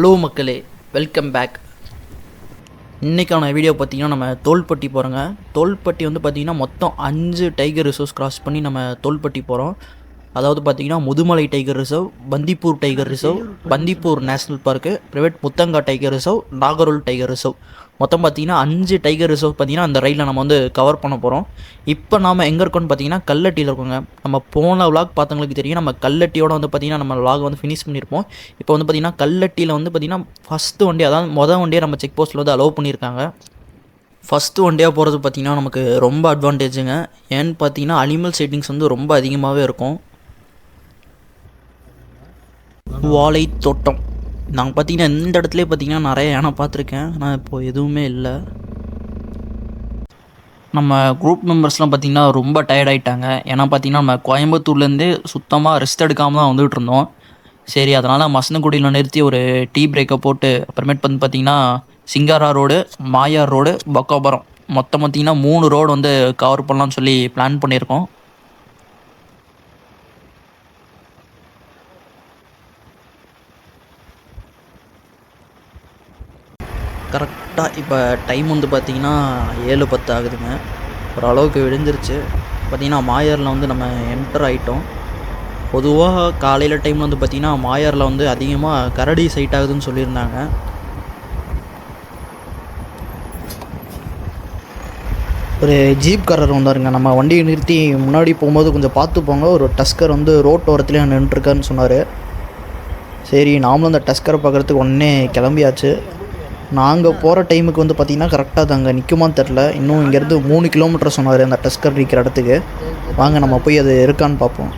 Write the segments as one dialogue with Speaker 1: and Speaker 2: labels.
Speaker 1: Hello மக்களே welcome back இன்றைக்கான video பார்த்தீங்கன்னா நம்ம தோல்பட்டி போகிறோங்க தோல்பட்டி வந்து பார்த்திங்கன்னா மொத்தம் அஞ்சு டைகர் ரிசோர்ஸ் கிராஸ் பண்ணி நம்ம தோல்பட்டி போகிறோம் அதாவது பார்த்தீங்கன்னா Mudumalai tiger reserve Bandipur tiger reserve Bandipur national park private Muthanga tiger reserve Nagarhole tiger reserve மொத்தம் பார்த்தீங்கன்னா அஞ்சு டைகர் ரிசர்வ் பார்த்தீங்கன்னா அந்த ரயிலில் நம்ம வந்து கவர் பண்ண போகிறோம் இப்போ நாம் எங்கே இருக்கோம்னு பார்த்தீங்கன்னா கல்லட்டியில் இருக்கோங்க. நம்ம போன விளாக் பார்த்தவங்களுக்கு தெரியும். நம்ம கல்லட்டியோட வந்து பார்த்தீங்கன்னா நம்ம விளாக் வந்து ஃபினிஷ் பண்ணியிருப்போம் இப்போ வந்து பார்த்தீங்கன்னா கல்லட்டியில் வந்து பார்த்தீங்கன்னா ஃபஸ்ட்டு வண்டி அதாவது மொதல் வண்டியை நம்ம செக் போஸ்ட்டில் வந்து அலோவ் பண்ணியிருக்காங்க. ஃபஸ்ட்டு ஒன்டேயாக போகிறது பார்த்திங்கன்னா நமக்கு ரொம்ப அட்வான்டேஜுங்க ஏன்னு பார்த்தீங்கன்னா அனிமல் செட்டிங்ஸ் வந்து ரொம்ப அதிகமாகவே இருக்கும். வாழை தோட்டம் நாங்கள் பார்த்தீங்கன்னா இந்த இடத்துல பார்த்தீங்கன்னா நிறைய யானை பார்த்துருக்கேன். ஆனால் இப்போது எதுவுமே இல்லை. நம்ம குரூப் மெம்பர்ஸ்லாம் பார்த்திங்கன்னா ரொம்ப டயர்ட் ஆகிட்டாங்க ஏன்னா பார்த்தீங்கன்னா நம்ம கோயம்புத்தூர்லேருந்து சுத்தமாக ரெஸ்ட் எடுக்காமல் தான் வந்துகிட்டு இருந்தோம். சரி அதனால் மசனக்குடியில் நிறுத்தி ஒரு டீ பிரேக்கை போட்டு அப்புறமேட் வந்து பார்த்திங்கன்னா சிங்காரா ரோடு மாயார் ரோடு பக்காபுரம். மொத்தம் பார்த்திங்கன்னா மூணு ரோடு வந்து கவர் பண்ணலாம்னு சொல்லி பிளான் பண்ணியிருக்கோம். கரெக்டாக இப்போ டைம் வந்து பார்த்திங்கன்னா ஏழு பத்து ஆகுதுங்க. ஓரளவுக்கு விடிஞ்சிருச்சு. பார்த்திங்கன்னா மாயாரில் வந்து நம்ம என்டர் ஆகிட்டோம் பொதுவாக காலையில் டைமில் வந்து பார்த்திங்கன்னா மாயாரில் வந்து அதிகமாக கரடி சைட் ஆகுதுன்னு சொல்லியிருந்தாங்க. ஒரு ஜீப் காரர் வந்தாருங்க. நம்ம வண்டியை நிறுத்தி முன்னாடி போகும்போது கொஞ்சம் பார்த்து போங்க. ஒரு டஸ்கர் வந்து ரோட் ஓரத்துலேயே நின்றுருக்காருன்னு சொன்னார். சரி நாமளும் அந்த டஸ்கரை பார்க்குறதுக்கு உடனே கிளம்பியாச்சு. நாங்கள் போகிற டைமுக்கு வந்து பார்த்திங்கன்னா கரெக்டாக அது அங்கே நிற்குமான்னு தெரில இன்னும் இங்கேருந்து மூணு கிலோமீட்டர் சொன்னார் அந்த டஸ்கர் நிற்கிற இடத்துக்கு. வாங்க நம்ம போய் அது இருக்கான்னு பார்ப்போம்.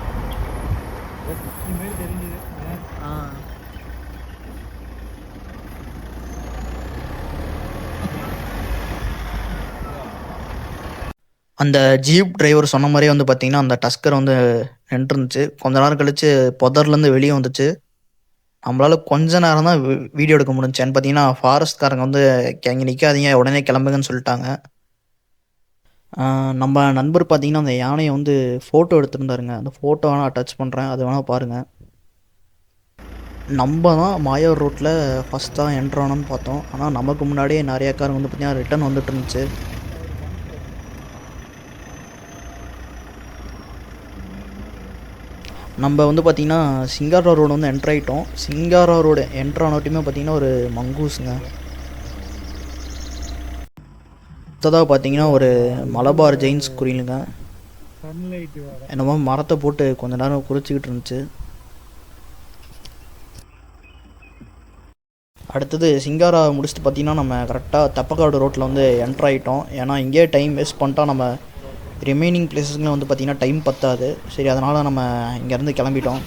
Speaker 1: அந்த ஜீப் டிரைவர் சொன்ன மாதிரியே வந்து பார்த்திங்கன்னா அந்த டஸ்கர் வந்து நின்றுருந்துச்சு. கொஞ்ச நேரம் கழித்து புதர்லேருந்து வெளியே வந்துச்சு. நம்மளால் கொஞ்ச நேரம் தான் வீடியோ எடுக்க முடிஞ்சுன்னு பார்த்தீங்கன்னா ஃபாரஸ்ட்காரங்க வந்து இங்கே நிற்காதீங்க உடனே கிளம்புங்கன்னு சொல்லிட்டாங்க. நம்ம நண்பர் பார்த்தீங்கன்னா அந்த யானையை வந்து ஃபோட்டோ எடுத்துருந்தாருங்க. அந்த ஃபோட்டோ வேணால் அட்டாச் பண்ணுறேன் அது வேணால் பாருங்கள் நம்ம தான் மாயார் ரோட்டில் ஃபஸ்ட்டாக என்ட்ரு பார்த்தோம். ஆனால் நமக்கு முன்னாடியே நிறையா கார் வந்து பார்த்திங்கன்னா ரிட்டர்ன் வந்துட்டு இருந்துச்சு. நம்ம வந்து பார்த்திங்கன்னா சிங்காரா ரோடு வந்து என்ட்ரு ஆகிட்டோம் சிங்காரா ரோடு என்ட்ரு ஆனோட்டையுமே பார்த்திங்கன்னா ஒரு மங்கூஸுங்க அடுத்ததாக பார்த்தீங்கன்னா ஒரு மலபார் ஜெயின்ஸ் குரிலுங்க என்னமோ மரத்தை போட்டு கொஞ்ச நேரம் குறிச்சிக்கிட்டு இருந்துச்சு. அடுத்தது சிங்காரா முடிச்சுட்டு பார்த்தீங்கன்னா நம்ம கரெக்டாக தப்பக்காடு ரோட்டில் வந்து என்ட்ரு ஆகிட்டோம் ஏன்னா இங்கேயே டைம் வேஸ்ட் பண்ணிட்டா நம்ம ரிமைனிங் பிளேசஸ்க்குலாம் வந்து பார்த்திங்கன்னா டைம் பத்தாது. சரி அதனால் நம்ம இங்கேருந்து கிளம்பிட்டோம்.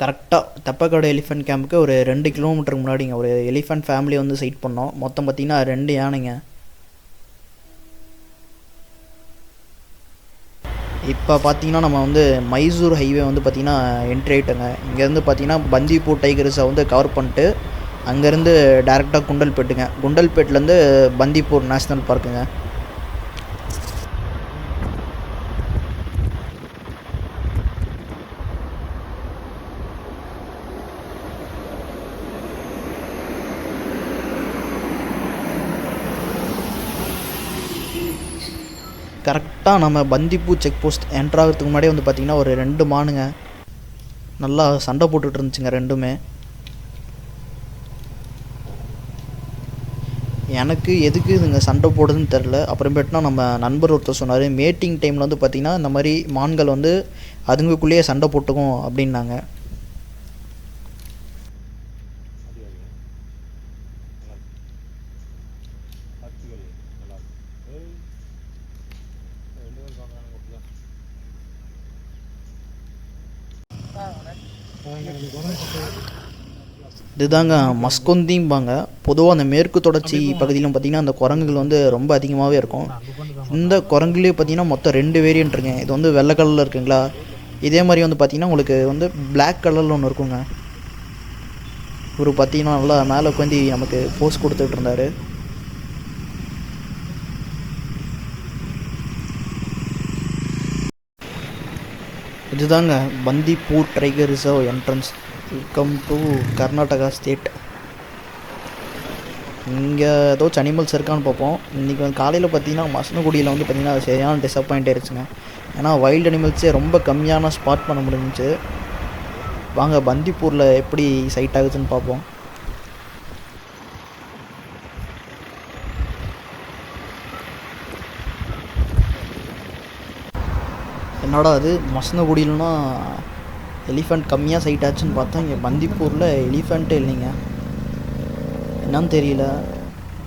Speaker 1: கரெக்டாக தப்பக்காடு எலிஃபென்ட் கேம்புக்கு ஒரு ரெண்டு கிலோமீட்டருக்கு முன்னாடிங்க ஒரு எலிஃபென்ட் ஃபேமிலி வந்து சைட் பண்ணோம். மொத்தம் பார்த்திங்கன்னா ரெண்டு யானைங்க. இப்போ பார்த்தீங்கன்னா நம்ம வந்து மைசூர் ஹைவே வந்து பார்த்திங்கன்னா என்ட்ரி ஆகிட்டோங்க இங்கேருந்து பார்த்தீங்கன்னா பந்திப்பூர் டைகர்ஸை வந்து கவர் பண்ணிட்டு அங்கேருந்து டேரெக்டாக குண்டல்பேட்டுங்க. குண்டல்பேட்லேருந்து பந்திப்பூர் நேஷ்னல் பார்க்குங்க கரெக்டாக நம்ம பந்திப்பூ செக் போஸ்ட் என்ட்ராகிறதுக்கு முன்னாடியே வந்து பார்த்திங்கன்னா ஒரு ரெண்டு மானுங்க. நல்லா சண்டை போட்டுட்டு இருந்துச்சுங்க ரெண்டுமே. எனக்கு எதுக்கு இதுங்க சண்டை போடுதுன்னு தெரில அப்புறமேட்டுனா நம்ம நண்பர் ஒருத்தர் சொன்னார் மேட்டிங் டைமில் வந்து பார்த்திங்கன்னா இந்த மாதிரி மான்கள் வந்து அதுங்களுக்குள்ளேயே சண்டை போட்டுக்கும் அப்படின்னாங்க. இதுதாங்க மஸ்கொந்திம்பாங்க. பொதுவாக அந்த மேற்கு தொடர்ச்சி பகுதியிலும் பார்த்திங்கன்னா அந்த குரங்குகள் வந்து ரொம்ப அதிகமாகவே இருக்கும். இந்த குரங்குலேயே பார்த்தீங்கன்னா மொத்தம் ரெண்டு வேரியன்ட் இருக்குங்க. இது வந்து வெள்ளை கலரில் இருக்குங்களா? இதே மாதிரி வந்து பார்த்திங்கன்னா உங்களுக்கு வந்து பிளாக் கலரில் ஒன்று இருக்குங்க. இவர் பார்த்தீங்கன்னா நல்லா மேலே உட்காந்து நமக்கு போஸ் கொடுத்துட்டு இருந்தாரு. இதுதாங்க Bandipur tiger reserve entrance. Welcome to Karnataka state. இங்கே ஏதாச்சும் அனிமல்ஸ் இருக்கான்னு பார்ப்போம். இன்றைக்கி வந்து காலையில் பார்த்தீங்கன்னா மசனகுடியில் வந்து பார்த்தீங்கன்னா சரியான டிசப்பாயிண்ட் ஆயிடுச்சுங்க ஏன்னா வைல்டு அனிமல்ஸே ரொம்ப கம்மியான ஸ்பாட் பண்ண முடிஞ்சிச்சு. வாங்க பந்திப்பூரில் எப்படி சைட் ஆகுதுன்னு பார்ப்போம். என்னடா அது மசனகுடியிலனா எலிஃபண்ட் கம்மியாக சைட் ஆச்சுன்னு பார்த்தா இங்கே பந்திப்பூரில் எலிஃபண்ட்டே இல்லைங்க. என்னன்னு தெரியல.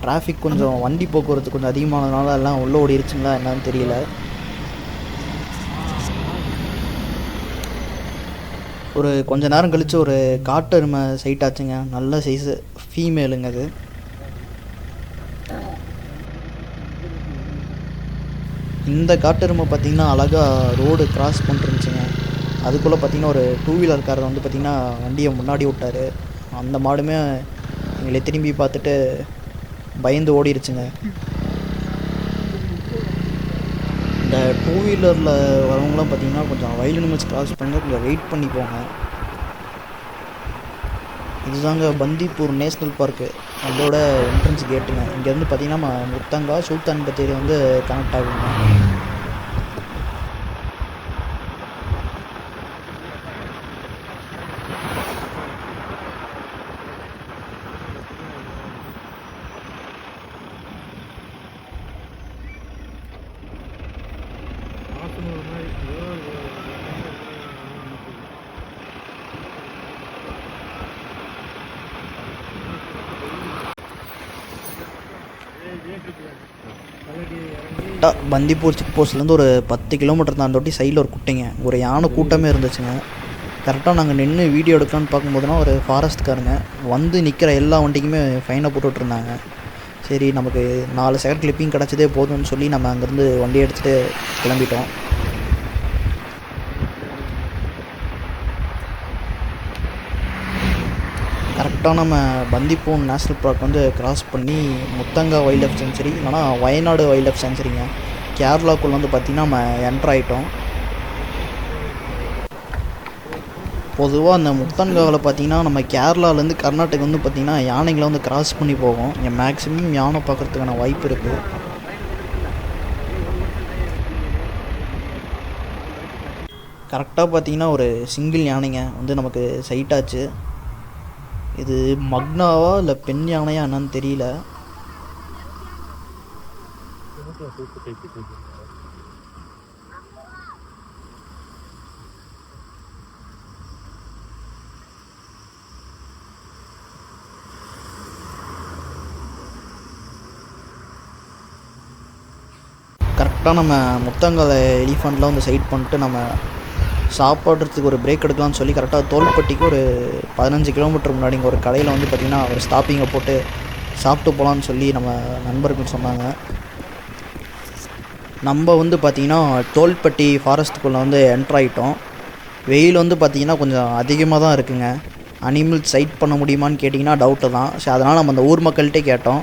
Speaker 1: டிராஃபிக் கொஞ்சம் வண்டி போக்குவரத்து கொஞ்சம் அதிகமானதுனால எல்லாம் உள்ளே ஓடிடுச்சுங்களா என்னன்னு தெரியல. ஒரு கொஞ்ச நேரம் கழித்து ஒரு காட்டு எருமை சைட் ஆச்சுங்க. நல்ல சைஸு ஃபீமேலுங்க அது. இந்த காட்டெருமை பார்த்தீங்கன்னா அழகாக ரோடு கிராஸ் பண்ணிருந்துச்சுங்க. அதுக்குள்ளே பார்த்தீங்கன்னா ஒரு டூ வீலர்காரர் வந்து பார்த்திங்கன்னா வண்டியை முன்னாடி விட்டார். அந்த மாடுமே எங்களை திரும்பி பார்த்துட்டு பயந்து ஓடிடுச்சுங்க இந்த டூ வீலரில் வரவங்களாம் பார்த்தீங்கன்னா கொஞ்சம் வைல்டு கிராஸ் பண்ணி கொஞ்சம் வெயிட் பண்ணி போங்க. இதுதாங்க பந்திப்பூர் நேஷ்னல் பார்க்கு. அதோட என்ட்ரன்ஸ் கேட்டுங்க இங்கேருந்து பார்த்தீங்கன்னா முத்தங்கா சுல்தான் பத்தேரி வந்து கனெக்ட் ஆகுங்க கரெக்டாக பந்திப்பூர் செக் போஸ்ட்லேருந்து ஒரு பத்து கிலோமீட்டர் தாண்டோட்டி சைடில் ஒரு குட்டைங்க. ஒரு யானை கூட்டமே இருந்துச்சுங்க. கரெக்டாக நாங்கள் நின்று வீடியோ எடுக்கலான்னு பார்க்கும்போதுனா ஒரு ஃபாரஸ்ட்காரங்க வந்து நிற்கிற எல்லா வண்டிக்குமே ஃபைனை போட்டுட்ருந்தாங்க சரி நமக்கு நாலு செகண்ட் கிளிப்பிங் கிடச்சதே போதும்னு சொல்லி நம்ம அங்கேருந்து வண்டி எடுத்துகிட்டு கிளம்பிட்டோம். கரெக்டாக நம்ம பந்திப்பூன் நேஷ்னல் பார்க் வந்து கிராஸ் பண்ணி முத்தங்கா வைல்ட் லைஃப் சென்ச்சுரி இல்லைனா வயநாடு வைல்ட் லைஃப் சென்ச்சுரிங்க கேரளாக்குள்ளே வந்து பார்த்திங்கன்னா நம்ம என்ட்ரு ஆகிட்டோம் பொதுவாக அந்த முத்தன்காவில் பார்த்தீங்கன்னா நம்ம கேரளாலேருந்து கர்நாடகா வந்து பார்த்திங்கன்னா யானைகளை வந்து கிராஸ் பண்ணி போகும் இங்கே மேக்ஸிமம் யானை பார்க்குறதுக்கான வாய்ப்பு இருக்குது கரெக்டாக பார்த்தீங்கன்னா ஒரு சிங்கிள் யானைங்க வந்து நமக்கு சைட் ஆச்சு. இது மக்னாவா இல்லை பெண் யானையா என்னன்னு தெரியல. கரெக்டாக நம்ம முத்தங்கலை எலிஃபண்ட்லாம் வந்து சைட் பண்ணிட்டு நம்ம சாப்பிட்றதுக்கு ஒரு பிரேக் எடுக்கலாம்னு சொல்லி கரெக்டாக தோல்பட்டிக்கு ஒரு பதினஞ்சு கிலோமீட்டர் முன்னாடி இங்கே ஒரு கடையில் வந்து பார்த்திங்கன்னா ஒரு ஸ்டாப்பிங்கை போட்டு சாப்பிட்டு போகலான்னு சொல்லி நம்ம நண்பர்கள் சொன்னாங்க. நம்ம வந்து பார்த்திங்கன்னா தோல்பட்டி ஃபாரஸ்ட்டுக்குள்ளே வந்து என்ட்ரு ஆகிட்டோம் வெயில் வந்து பார்த்திங்கன்னா கொஞ்சம் அதிகமாக தான் இருக்குங்க. அனிமல்ஸ் சைட் பண்ண முடியுமான்னு கேட்டிங்கன்னா டவுட்டு தான். ஸோ அதனால் நம்ம அந்த ஊர் மக்கள்கிட்டே கேட்டோம்.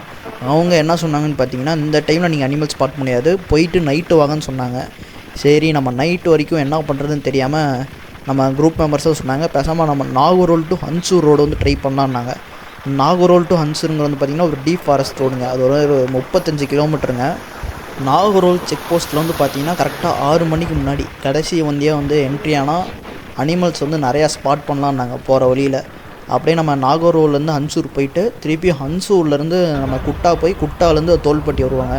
Speaker 1: அவங்க என்ன சொன்னாங்கன்னு பார்த்தீங்கன்னா இந்த டைமில் நீங்கள் அனிமல்ஸ் பார்க்க முடியாது. போயிட்டு நைட்டு வாங்கன்னு சொன்னாங்க. சரி நம்ம நைட்டு வரைக்கும் என்ன பண்ணுறதுன்னு தெரியாமல் நம்ம குரூப் மெம்பர்ஸும் சொன்னாங்க. பேசாமல் நம்ம நாகூரோல் டு ஹன்சூர் ரோடு வந்து ட்ரை பண்ணலான்னாங்க நாகூரோல் டு ஹன்சூருங்க வந்து பார்த்திங்கன்னா ஒரு டீப் ஃபாரஸ்ட் ரோடுங்க அது ஒரு முப்பத்தஞ்சு கிலோமீட்டருங்க நாகூரோல் செக் போஸ்ட்டில் வந்து பார்த்திங்கன்னா கரெக்டாக ஆறு மணிக்கு முன்னாடி கடைசி வந்தியாக வந்து என்ட்ரி ஆனால் அனிமல்ஸ் வந்து நிறையா ஸ்பாட் பண்ணலான்னாங்க போகிற வழியில். அப்படியே நம்ம நாகூர்லேருந்து ஹன்சூர் போயிட்டு திருப்பி ஹன்சூர்லேருந்து நம்ம குட்டா போய் குட்டாலேருந்து தோல்பட்டி வருவாங்க.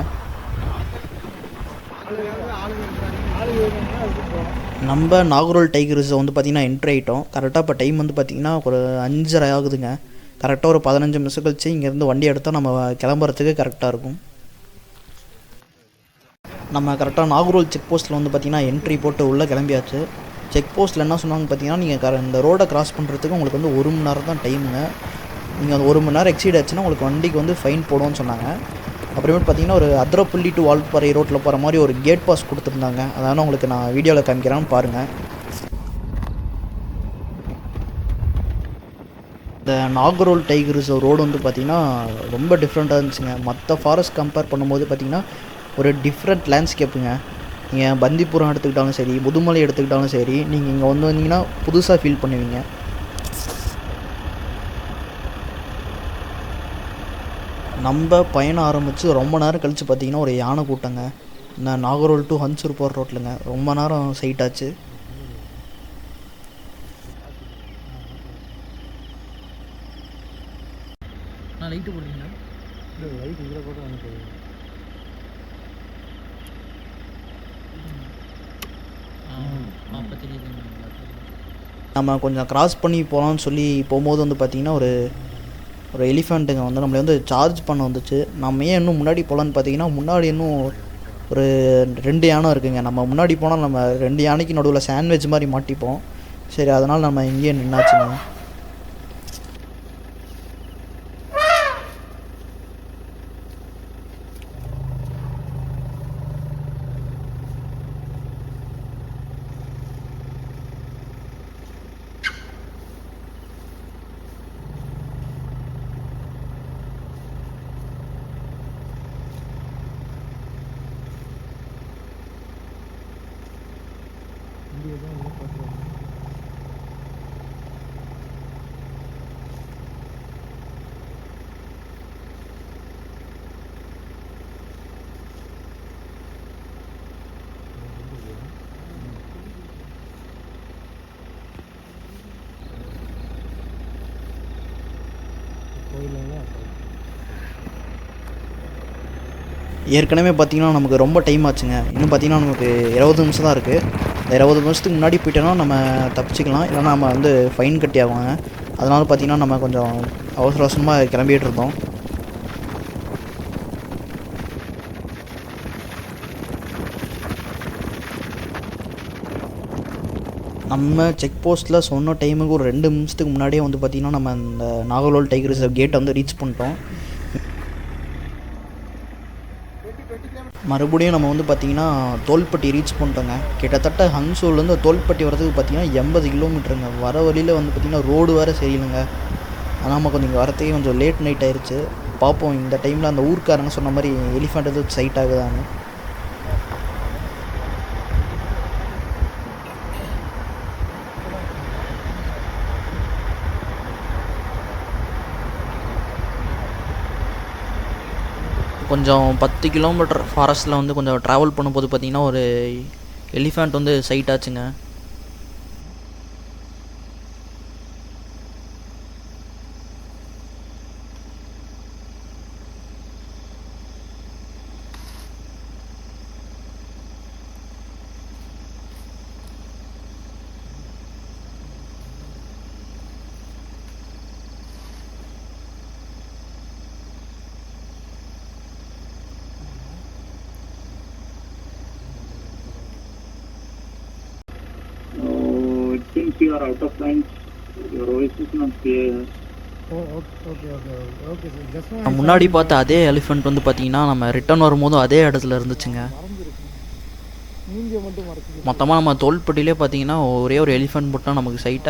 Speaker 1: நம்ம நாகரோல் டைகர் ரிசர்வ் வந்து பார்த்திங்கன்னா என்ட்ரி ஆகிட்டோம் கரெக்டாக இப்போ டைம் வந்து பார்த்திங்கன்னா ஒரு அஞ்சரை ஆகுதுங்க. கரெக்டாக ஒரு பதினஞ்சு நிமிஷம் கழிச்சு இங்கேருந்து வண்டி எடுத்தால் நம்ம கிளம்புறதுக்கு கரெக்டாக இருக்கும். நம்ம கரெக்டாக நாகரோல் செக் போஸ்ட்டில் வந்து பார்த்திங்கன்னா என்ட்ரி போட்டு உள்ளே கிளம்பியாச்சு. செக் போஸ்ட்டில் என்ன சொன்னாங்க பார்த்தீங்கன்னா நீங்கள் கர இந்த ரோடை கிராஸ் பண்ணுறதுக்கு உங்களுக்கு வந்து ஒரு மணி நேரம் தான் டைமுங்க நீங்கள் அந்த ஒரு மணி நேரம் எக்ஸீட் ஆச்சுன்னா உங்களுக்கு வண்டிக்கு வந்து ஃபைன் போடுவோம்னு சொன்னாங்க. அப்புறமேட்டு பார்த்தீங்கன்னா ஒரு அதிரப்பள்ளி டு வால்பாறை ரோட்டில் போகிற மாதிரி ஒரு கேட் பாஸ் கொடுத்துருந்தாங்க. அதான உங்களுக்கு நான் வீடியோவில் காமிக்கிறேன்னு பாருங்கள் இந்த நாகரோல் டைகர் ரிசர்வ் ரோடு வந்து பார்த்திங்கன்னா ரொம்ப டிஃப்ரெண்ட்டாக இருந்துச்சுங்க. மற்ற ஃபாரஸ்ட் கம்பேர் பண்ணும்போது பார்த்திங்கன்னா ஒரு டிஃப்ரெண்ட் லேண்ட்ஸ்கேப்புங்க நீங்கள் பந்திப்புரம் எடுத்துக்கிட்டாலும் சரி முதுமலை எடுத்துக்கிட்டாலும் சரி நீங்கள் இங்கே வந்து வந்தீங்கன்னா புதுசாக ஃபீல் பண்ணுவீங்க. நம்ம பயணம் ஆரம்பித்து ரொம்ப நேரம் கழித்து பார்த்தீங்கன்னா ஒரு யானை கூட்டங்க. நான் நாகர்கோவில் டு ஹன்சூர் போகிற ரோட்லங்க. ரொம்ப நேரம் சைட் ஆச்சு. நான் லைட்டு போடுறீங்களா?
Speaker 2: இல்லை லைட் இதில் கூட வந்து
Speaker 1: அப்போ நம்ம கொஞ்சம் கிராஸ் பண்ணி போகலான்னு சொல்லி போகும்போது வந்து பார்த்திங்கன்னா ஒரு ஒரு எலிஃபெண்ட்டுங்க வந்து நம்மளை வந்து சார்ஜ் பண்ண வந்துச்சு. நம்ம ஏன் இன்னும் முன்னாடி போகலான்னு பார்த்தீங்கன்னா முன்னாடி இன்னும் ஒரு ரெண்டு யானை இருக்குங்க. நம்ம முன்னாடி போனால் நம்ம ரெண்டு யானைக்கு நடுவில் சாண்ட்விச் மாதிரி மாட்டிப்போம். சரி அதனால் நம்ம இங்கேயே நின்னாச்சுங்க
Speaker 2: இங்கே தான் உள்ள பார்க்குறோம் கோயிலெல்லாம்
Speaker 1: ஏற்கனவே பார்த்தீங்கன்னா நமக்கு ரொம்ப டைம் ஆச்சுங்க. இன்னும் பார்த்தீங்கன்னா நமக்கு இருபது நிமிஷம் தான் இருக்குது இந்த இருபது நிமிஷத்துக்கு முன்னாடி போயிட்டோன்னா நம்ம தப்பிச்சிக்கலாம். இல்லைன்னா நம்ம வந்து ஃபைன் கட்டி ஆவாங்க அதனால பார்த்தீங்கன்னா நம்ம கொஞ்சம் அவசர அவசரமாக கிளம்பிகிட்டு இருந்தோம். நம்ம செக் போஸ்ட்டில் சொன்ன டைமுக்கு ஒரு ரெண்டு நிமிஷத்துக்கு முன்னாடியே வந்து பார்த்திங்கன்னா நம்ம அந்த நாகலோல் டைகர் ரிசர்வ் கேட்டை வந்து ரீச் பண்ணிட்டோம். மறுபடியும் நம்ம வந்து பார்த்திங்கன்னா தோல்பட்டி ரீச் பண்ணிட்டோங்க. கிட்டத்தட்ட ஹங்சூர்லேருந்து தோல்பட்டி வரதுக்கு பார்த்திங்கன்னா எண்பது கிலோமீட்டருங்க வர வழியில் வந்து பார்த்திங்கன்னா ரோடு வேறு சரியில்லைங்க. ஆனால் நம்ம கொஞ்சம் இங்கே வரத்துக்கே கொஞ்சம் லேட் நைட் ஆயிடுச்சு பார்ப்போம் இந்த டைமில் அந்த ஊர்க்காரங்க சொன்ன மாதிரி எலிஃபெண்ட் எதுவும் சைட் ஆகுதான்னு. கொஞ்சம் பத்து கிலோமீட்டர் ஃபாரஸ்ட்டில் வந்து கொஞ்சம் ட்ராவல் பண்ணும்போது பார்த்திங்கன்னா ஒரு எலிஃபெண்ட் வந்து சைட் ஆச்சுங்க.
Speaker 3: Oh, seems you are out of line. Your voice is not clear.
Speaker 2: Oh okay okay okay okay sir just
Speaker 1: நம்ம முன்னாடி பார்த்த அதே எலிஃபெண்ட் வந்து பார்த்திங்கன்னா நம்ம ரிட்டர்ன் வரும்போதும் அதே இடத்துல இருந்துச்சுங்க. மொத்தமாக நம்ம தோல்பட்டியிலே பார்த்தீங்கன்னா ஒரே ஒரு எலிஃபெண்ட் மட்டும் நமக்கு சைட்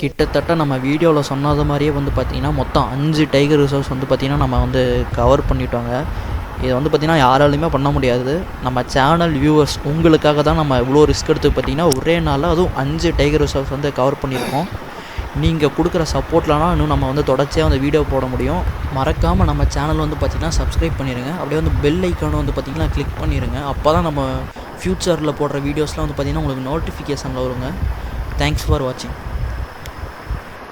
Speaker 1: கிட்டத்தட்ட நம்ம வீடியோவில் சொன்னது மாதிரியே வந்து பார்த்திங்கன்னா மொத்தம் அஞ்சு டைகர் ரிசர்வ்ஸ் வந்து பார்த்திங்கன்னா நம்ம வந்து கவர் பண்ணிட்டோங்க. இதை வந்து பார்த்திங்கன்னா யாராலையுமே பண்ண முடியாது. நம்ம சேனல் வியூவர்ஸ் உங்களுக்காக தான் நம்ம இவ்வளோ ரிஸ்க் எடுத்து பார்த்திங்கன்னா ஒரே நாளில் அதுவும் அஞ்சு டைகர் ரிசர்வ்ஸ் வந்து கவர் பண்ணியிருக்கோம். நீங்கள் கொடுக்குற சப்போர்ட்லனா இன்னும் நம்ம வந்து தொடர்ச்சியாக வந்து வீடியோ போட முடியும். மறக்காமல் நம்ம சேனல் வந்து பார்த்திங்கன்னா சப்ஸ்கிரைப் பண்ணிடுங்க அப்படியே வந்து பெல் ஐக்கானும் வந்து பார்த்திங்கன்னா கிளிக் பண்ணிடுங்க அப்போ தான் நம்ம ஃப்யூச்சரில் போடுற வீடியோஸ்லாம் வந்து பார்த்திங்கன்னா உங்களுக்கு நோட்டிஃபிகேஷனில் வருங்க. தேங்க்ஸ் ஃபார் வாட்சிங்